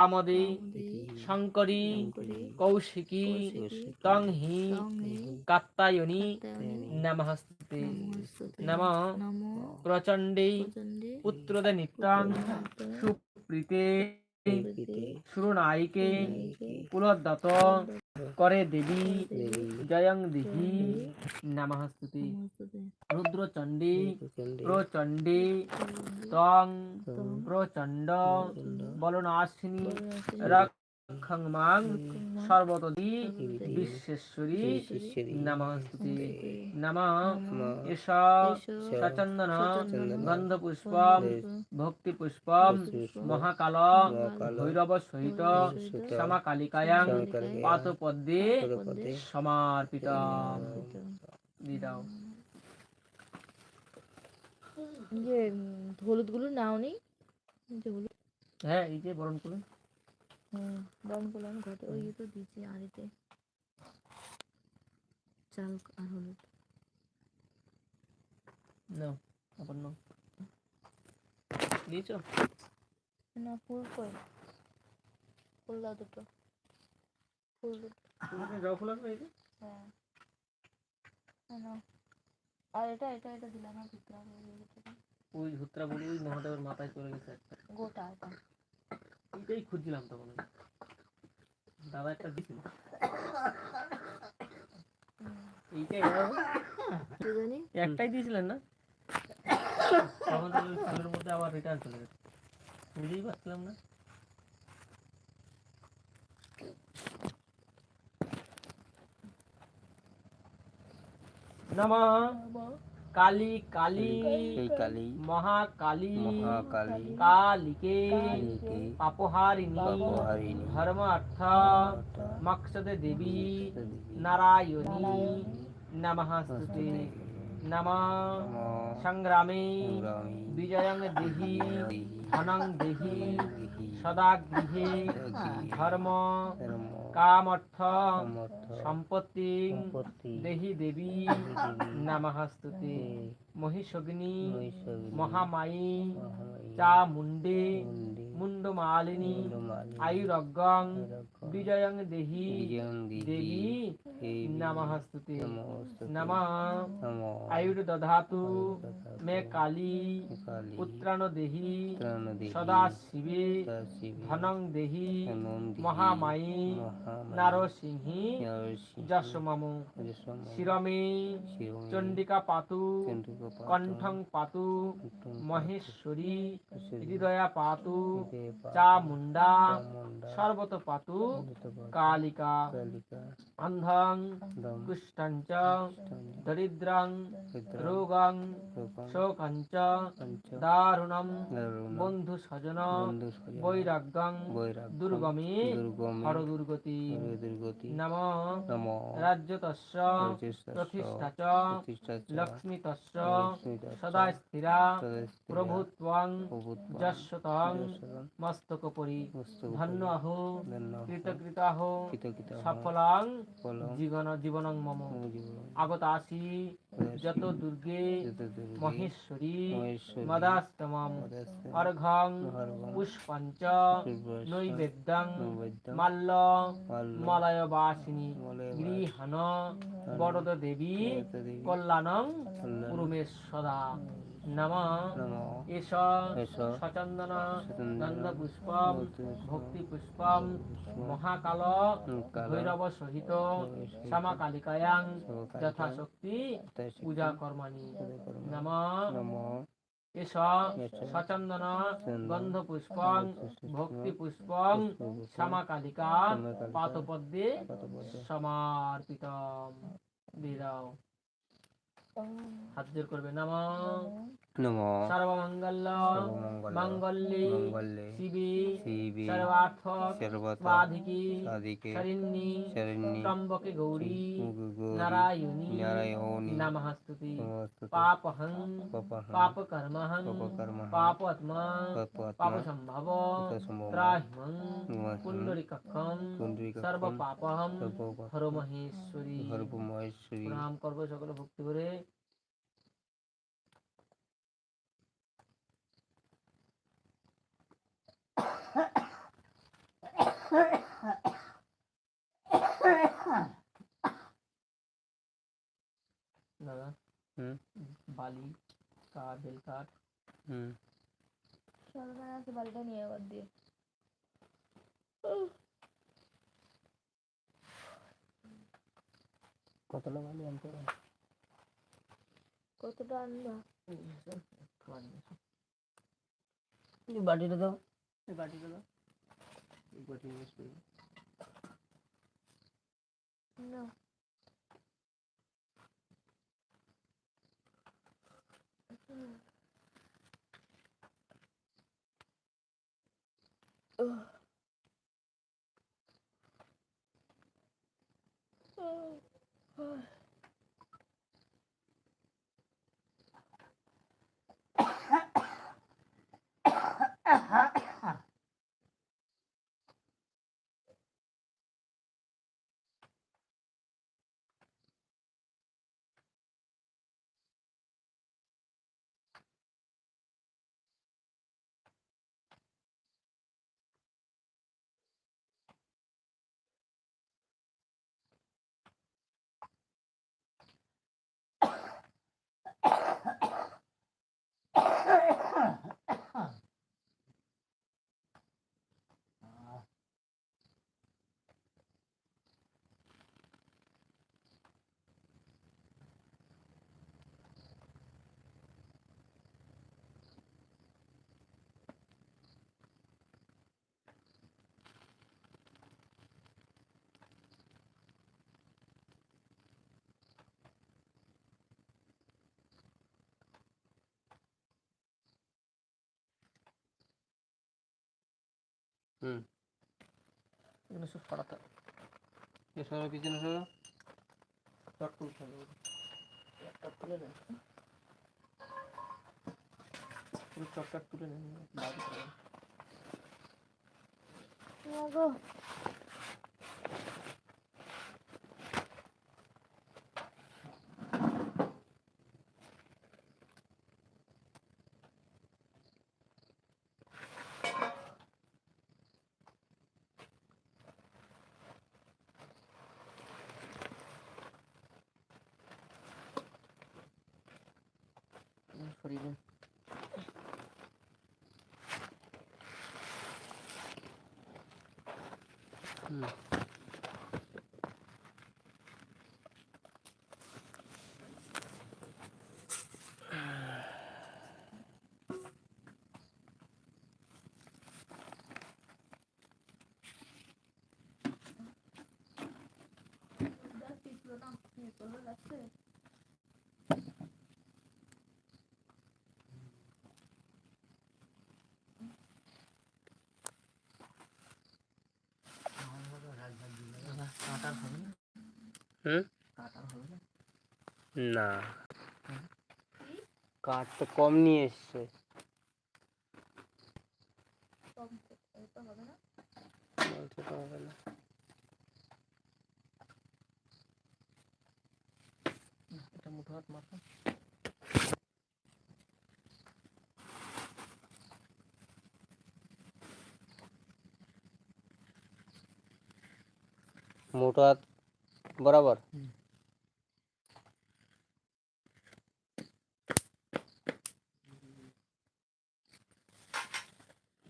আমদে শঙ্করী কৌশিকী তং হি কাত্তায়নী নমস্তে নম প্রচণ্ডে পুত্রদে নিত্যাং সুপ্রীতে সুরনায়িকে পুলদাত করে দেবী জয়ং দেহি রুদ্র রুদ্রচণ্ডী প্রচণ্ডী তং প্রচণ্ড বলনাশিনী রক্ষং মাং সর্বতী বিশ্বেশ্বরী নমস্তুতে নম এষ সচন্দন গন্ধপুষ্পম ভক্তিপুষ্পম মহাকাল ভৈরব সহিত সমাকালিকায়াং পাতপদ্মে সমার্পিত যে হলুদগুলো নাও নি? হ্যাঁ এই যে বরণ করুন করলাম ঘটে ওই তো দিয়েছি আড়িতে চাল আর হলুদ। নাও আবার নাও। দিয়েছ? না ফুল কই? ফুল দাও দুটো। ফুল দুটো। ফুল আসবে হ্যাঁ। না, আর এটা এটা এটা দিলাম না ভিতরে ওই বলি ওই মহাদেবের মাথায় চলে গেছে গোটা এটা এইটাই খুঁজছিলাম তখন। দাদা একটা দিছিল। এইটাই একটাই দিয়েছিলেন না? তখন ফুলের মধ্যে আবার রিটার্ন চলে গেছে। বুঝতেই পারছিলাম না। নমঃ। কালী কালী কালী মহাকালী মহাকালী কালিকে পাপহারিণী ধর্ম অর্থ মকসদ দেবী নারায়ণী নমস্তুতে নম সংগ্রামে বিজয়ং দেহি। ধনং দেহি সদা গৃহে ধর্ম কামর্থ সম্পত্তি দেহি দেবী নমস্তুতে মহিষগ্নি মহামায়ী চামুণ্ডে মুন্ডমালিনী আয়ুরগ্গং বিজয়ং দেহি দেবী নমস্তুতে নম আয়ুর দধাতু মে কালী পুত্রাণ দেহি সদা শিবে ধনং দেহি মহামায়ী নারসিংহী যশ মম শিরমে চণ্ডিকা পাতু কণ্ঠং পাতু মহেশ্বরী হৃদয়া পাতু চামুণ্ডা সর্বত পাতু কালিকা অন্ধং কুষ্ঠং চ দরিদ্রং রোগং শোকং চ দারুণম বন্ধু স্বজন বৈরাগ্যং দুর্গমে হর দুর্গতি নম রাজ্যতস্য প্রতিষ্ঠা চ লক্ষ্মী তস্য সদা স্থিরা প্রভুত্বং যশ্বতং মস্তকপরি ধন্য আহো কৃতকৃতাহ সফলাং জীবন জীবনং মম। আগত আসি যত দুর্গে মহেশ্বরী মদাস্তমম। অর্ঘং পুষ্পঞ্চ নৈবেদ্যং মাল্য মলয়। বাসিনী গৃহান বরদ দেবী কল্যাণং সদা নম এষ সচন্দন গন্ধ পুষ্পম ভক্তি পুষ্পম মহাকাল ভৈরব সহিত শ্যামাকালিকায়াং যথাশক্তি পূজা কর্মাণি। নম এষ সচন্দন গন্ধ পুষ্পং ভক্তি পুষ্পং শ্যামাকালিকা পাতপদ্মে বিদাও হাত জোর করবে নম নম। সর্বমঙ্গল। মঙ্গলে শিবে শিবে সর্বার্থ সর্বত বাধিকে সাধিকে শরণ্যে শরণ্যে ত্রম্বকে গৌরী নারায়ণী নারায়ণী নমস্তুতে। পাপহং পাপহং পাপকর্মহং পাপকর্মহং পাপাত্মা পাপসম্ভব পাপসম্ভব। ত্রাহিমং পুণ্ডরিকক্ষং সর্বপাপহং সর্বপাপহং হর মহেশ্বরী সর্বমহেশ্বরী প্রণাম করব সকলে ভক্তি করে দাদা হুম বালি কাঠ বেল কাঠ হুম সরকার আছে বালিটা নিয়ে আবার দিয়ে কতটা বালি আনতে কতটা আনবা বাটিটা দাও এই বাটিটা দাও। এই বাটি ইউজ করি। না। হুম এগুলো সব সরাতে হবে। এ সরো পিছনে সরো। চট তুলতে হবে। একটা তুলে নেন পুরো চটটা তুলে নেন বার করে হুম লাগছে দাদা, কাটার হবে না হুম? না। কাঠ তো কম নিয়ে এসছে। কম এটা হবে না। বলছে তো হবে না। এটা মুঠো হাত মাথা মোটা হাত বরাবর হুম।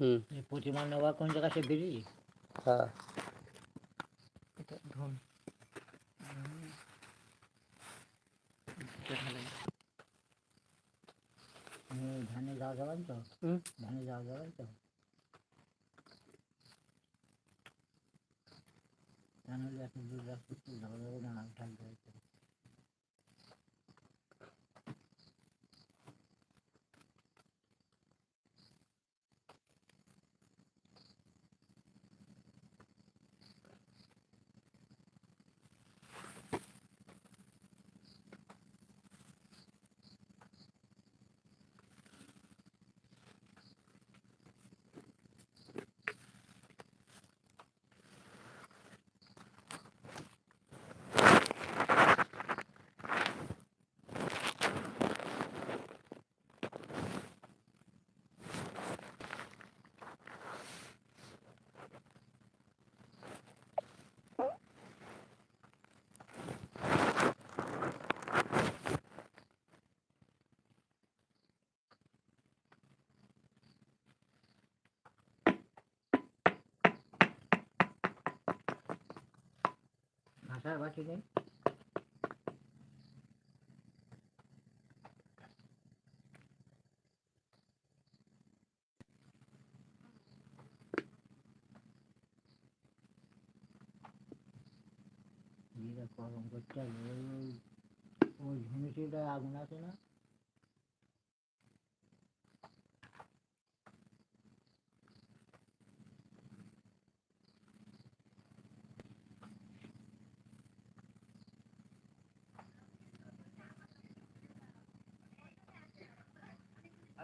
হুম। প্রতিমা নেওয়া কোন জায়গা সে বেরিয়ে হ্যাঁ। ধন ধানে যাওয়া যাবেন তো। ধানে যাওয়া যাবেন তো? ধান হলে এত দূর রাস্তা তো যাওয়া যাবে না হচ্ছে আসার বাকি নেই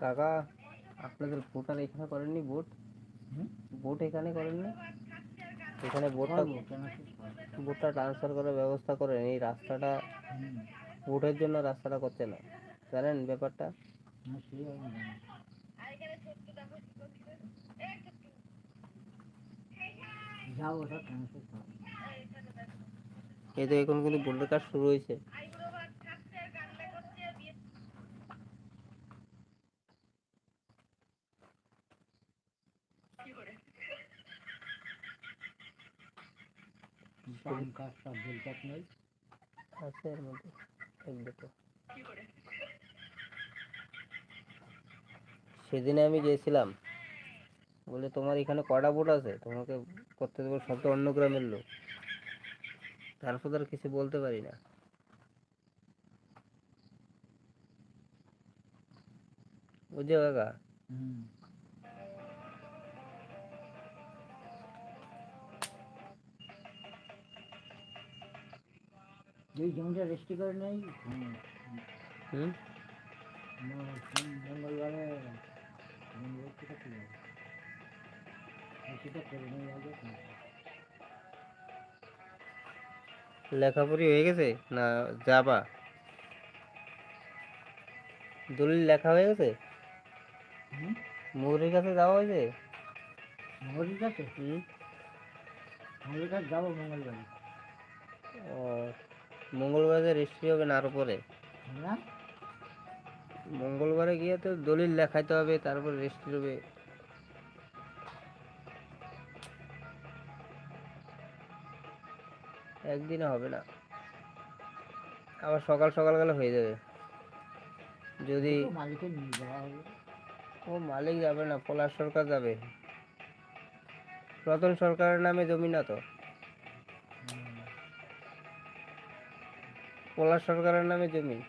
কাকা আপনাদের ভোটার এখানে করেননি ভোট? ভোট এখানে করেননি? এখানে ভোটটা ট্রান্সফার করার ব্যবস্থা করেন। এই রাস্তাটা ভোটের জন্য রাস্তাটা করছে না। জানেন ব্যাপারটা? এই তো এখন কিন্তু ভোটের কাজ শুরু হয়েছে। আছে এর মধ্যে এক দুটো। সেদিনে আমি গিয়েছিলাম। বলে তোমার এখানে কটা ভোট আছে? তোমাকে করতে দেবো সব তো অন্য গ্রামের লোক। তারপর তো আর কিছু বলতে পারি না। বুঝছ কাকা হুম। যেই জমিটা রেজিস্ট্রি করে নেই হুম, মঙ্গলবারে লেখাপড়ি হয়ে গেছে না যাবা? দলিল লেখা হয়ে গেছে? হুম? মুহুরির কাছে যাওয়া হয়েছে? কাছে? হুম। কাছে যাব মঙ্গলবারে। ও মঙ্গলবারে রেজিস্ট্রি হবে না আরও পরে মঙ্গলবারে গিয়ে তো দলিল লেখাইতে হবে তারপর রেজিস্ট্রি হবে একদিনে হবে না। আবার সকাল সকাল গেলে হয়ে যাবে। যদি ও মালিক যাবে না পলাশ সরকার যাবে। রতন সরকারের নামে জমি না তো? পলাশ সরকারের নামে জমি।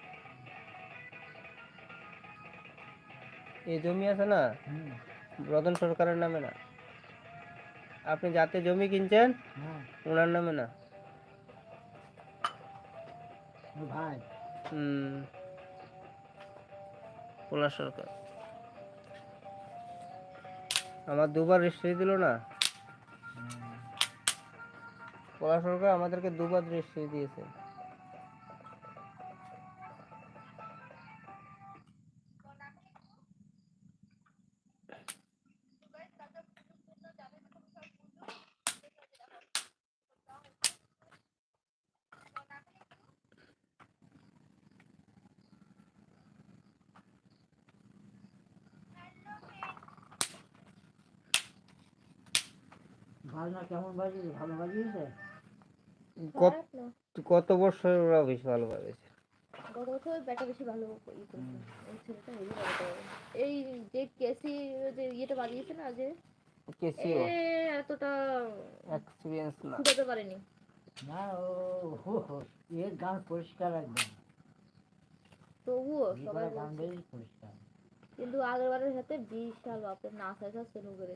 এই জমি আছে না? রতন সরকারের নামে না? আপনি যাতে জমি কিনছেন হ্যাঁ। ওনার নামে না? ভাই। হুম। পলাশ সরকার। আমার দুবার রেজিস্ট্রি দিল না। পলাশ সরকার আমাদেরকে দুবার রেজিস্ট্রি দিয়েছে। কেমন বাজিয়েছে? ভালো বাজিয়েছে? কত কত বছর ওরা বেশ ভালো পাবেছে গত বছর ব্যাটা বেশি ভালো ই করেছে। এই ছেলেটা হেভি ভালো করে। এই যে কেসি যে ইয়েটা বাজিয়েছে না যে? কেসি এতটা এক্সপিরিয়েন্স না। ফুটাতে পারেনি। না ও হো হো এর গান পরিষ্কার একদম। তবুও সবাই সবাই গান বেশ পরিষ্কার। কিন্তু আগের বারের সাথে বিশাল বাপের নাচ আছে শুরু করে।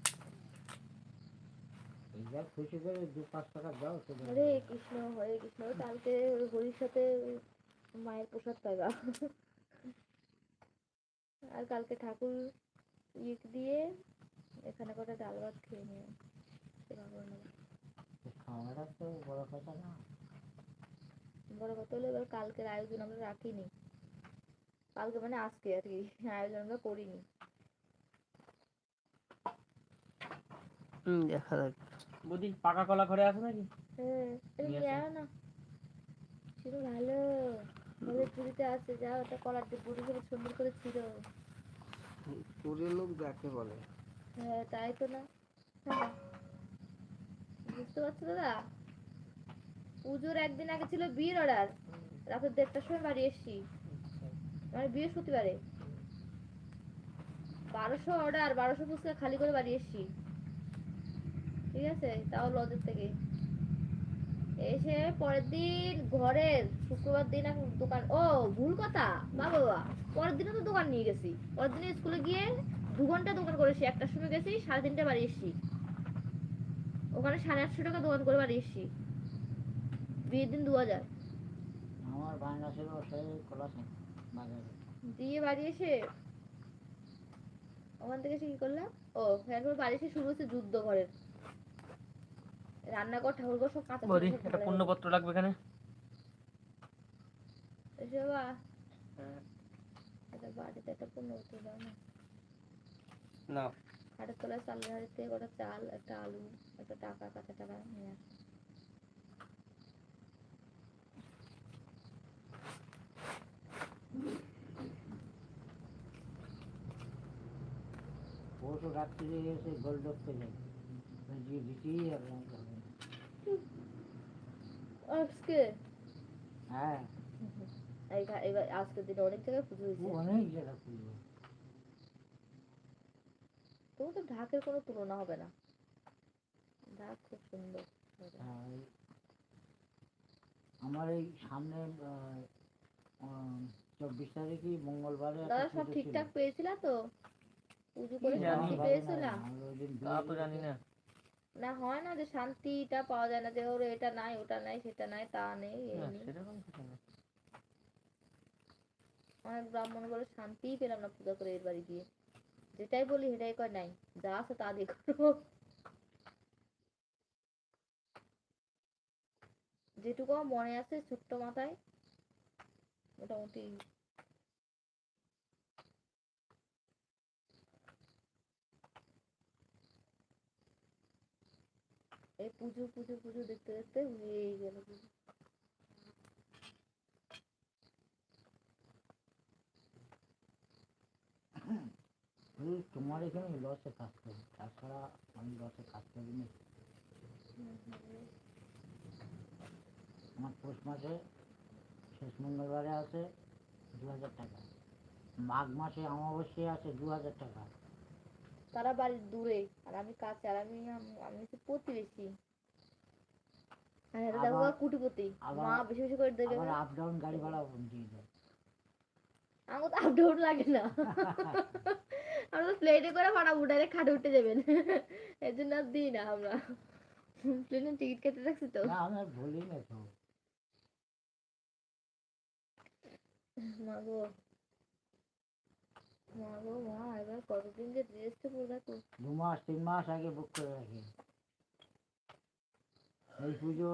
যা খুশি করে দু পাঁচ টাকা দাও হরে কৃষ্ণ হরে কৃষ্ণ কালকে হরির সাথে মায়ের প্রসাদ টাকা। আর কালকে ঠাকুর ইয়ে দিয়ে এখানে কটা ডাল ভাত খেয়ে নিও খাওয়াটা তো বড় কথা না। বড় কথা হলো এবার কালকের আয়োজন আমরা রাখিনি। কালকে মানে আজকে আর কি আয়োজন আমরা করিনি। দেখা যাক। বৌদি পাকা কলা ঘরে আছে নাকি? হ্যাঁ নিয়ে আয় না ছিল ভালো। আমাদের পুরীতে আছে যা ওটা কলার দিয়ে পুরী করে সুন্দর করে ছিল পুরীর লোক যাকে বলে। হ্যাঁ তাই তো না। হ্যাঁ। বুঝতে পারছ দাদা? পুজোর একদিন আগে ছিল বিয়ের অর্ডার রাত দেড়টার সময় বাড়ি এসছি। মানে বৃহস্পতিবারে বারোশো অর্ডার বারোশো ফুচকা খালি করে বাড়ি এসছি। ঠিক আছে? তাও লজের থেকে। এসে পরের দিন ঘরের শুক্রবার দিন এখন দোকান। ও ভুল কথা। বা বাবা পরের দিনও তো দোকান নিয়ে গেছি। পরের দিনে স্কুলে গিয়ে দু ঘণ্টা দোকান করেছি। একটার সময় গেছি সাড়ে তিনটে বাড়ি এসছি। ওখানে সাড়ে আটশো টাকা দোকান করে বাড়ি এসছি। বিয়ের দিন দু হাজার। আমার বায়না ছিল সেই কলাসে বাজারে। দিয়ে বাড়ি এসে ওখান থেকে এসে কি করলাম? ও এরপর বাড়ি এসে শুরু হচ্ছে যুদ্ধ ঘরের। রান্নাঘর ঠাকুরঘর সব কাঁচা সব একটা ফেলে পূর্ণপত্র লাগবে এখানে? গেছে। এটা বাড়িতে একটা পনেরো দাও না। না হাটের তলায় কটা চাল একটা আলু একটা টাকা কাঁচা টাকা নিয়ে পরশু রাত্রি এসে গোল ডকতে যাই যে দিতেই হবে আমাকে হবে না। আজকে হ্যাঁ এবার আজকের দিনে অনেক জায়গায় পুজো হয়েছে অনেক জায়গা খুলবো তবু তো ঢাকের কোনো তুলনা হবে না ঢাক খুব সুন্দর হ্যাঁ, আমার এই সামনে চব্বিশ তারিখই মঙ্গলবারে দাদা সব পুজো। ঠিকঠাক পেয়েছিলা তো? পুজো করে জানি। শান্তি ভালো পেয়েছিলা? না, আমরা ওই দিন তা তো জানি না। না হয় না যে শান্তিটা পাওয়া যায় না যে ওর এটা নাই ওটা নাই সেটা নাই তা নেই সেরকম কিছু না অনেক ব্রাহ্মণ বলে শান্তিই পেলাম না পূজা করে এর বাড়ি গিয়ে। যেটাই বলি সেটাই কয় নাই যা আছে তা দিয়ে করো। যেটুকু মনে আছে ছোট্ট মাথায় মোটামুটি এই পুজো পুজো পুজো দেখতে দেখতে হয়েই গেল তোমার এখানে লসে কাজ করি তাছাড়া আমি লসে কাজ করি না। আমার পৌষ মাসে, শেষ মঙ্গলবারে আছে দু হাজার টাকা। মাঘ মাসে অমাবস্যায় আছে দু হাজার টাকা। তারা বাড়ির দূরে আর আমি কাছে আর আমি আমি হচ্ছে প্রতিবেশী। কুটিপতি। মা বেশি বেশি করে দেবে আপ ডাউন গাড়ি ভাড়া দিয়ে দেয়। আমার তো আপ ডাউন লাগে না। আমরা তো প্লেনে করে ভাড়া উঠালে খাটে উঠে যাবেন। এর জন্য আর দিই না আমরা। প্লেনের টিকিট কেটে রাখছি তো। না আমি বলি না তো মা গো। মা গো মা এবার কতদিন যে ড্রেসটা পরে থাকো দু মাস তিন মাস আগে বুক করে রাখি। এই পুজো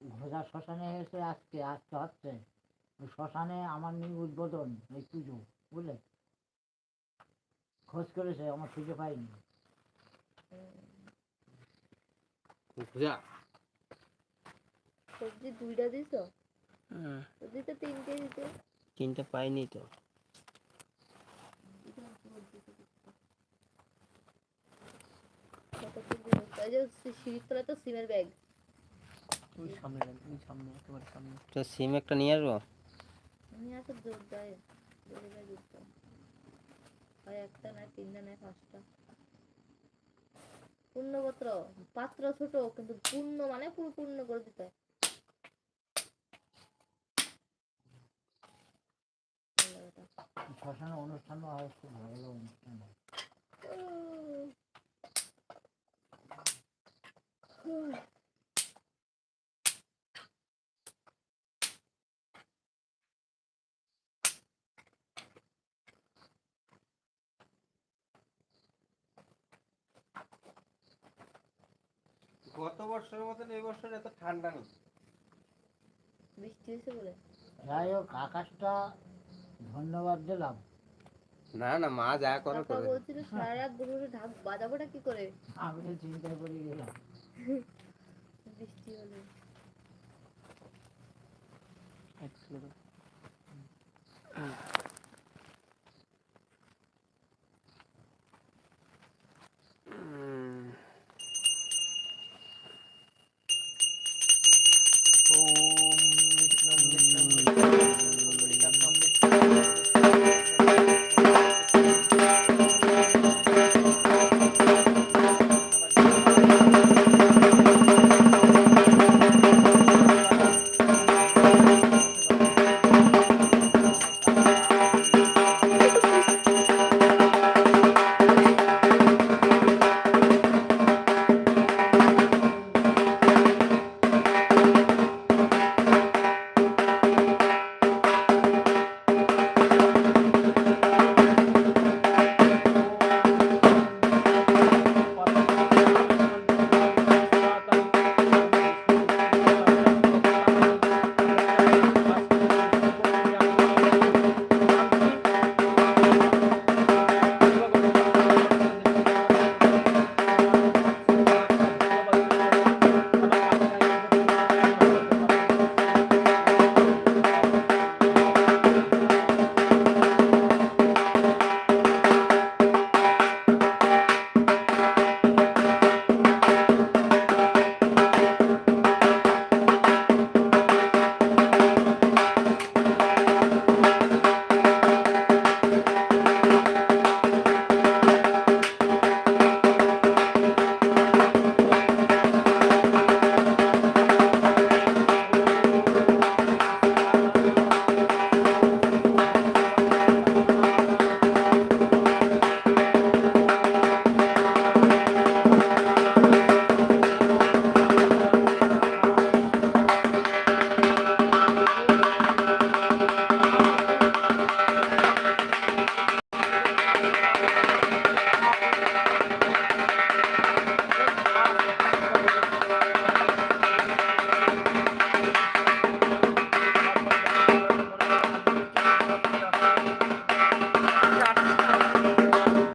ঘোষা শ্মশানে এসে আজকে আসতে হচ্ছে। ওই শ্মশানে আমার নিয়ে উদ্বোধন এই পুজো বুঝলে? খোঁজ করেছে আমার খুঁজে পাইনি। সবজি দুইটা দিছো? হুম, সবজি তো তিনটে দিতে। তিনটে পাইনি তো। সিম একটা নিয়ে আসব নিয়ে দেয় একটা তিনটা পাঁচটা। পূর্ণপত্র। পাত্র ছোট, কিন্তু পূর্ণ মানে পুরো পূর্ণ করে দিতে হয় এই জায়গাটা। শ্মশানে অনুষ্ঠানও হয় খুব ভালো অনুষ্ঠান। হয় গত বছরের মতন এই বছর এত ঠান্ডা নেই। বৃষ্টি হয়েছে বলে? যাই হোক আকাশটা ধন্যবাদ দিলাম না না মা যা করে করে। বলছিল সারা রাত বসে ঢাক বাজাবোটা কি করে? আমি চিন্তা চিন্তায় পড়ে গেলাম। বৃষ্টি হলে।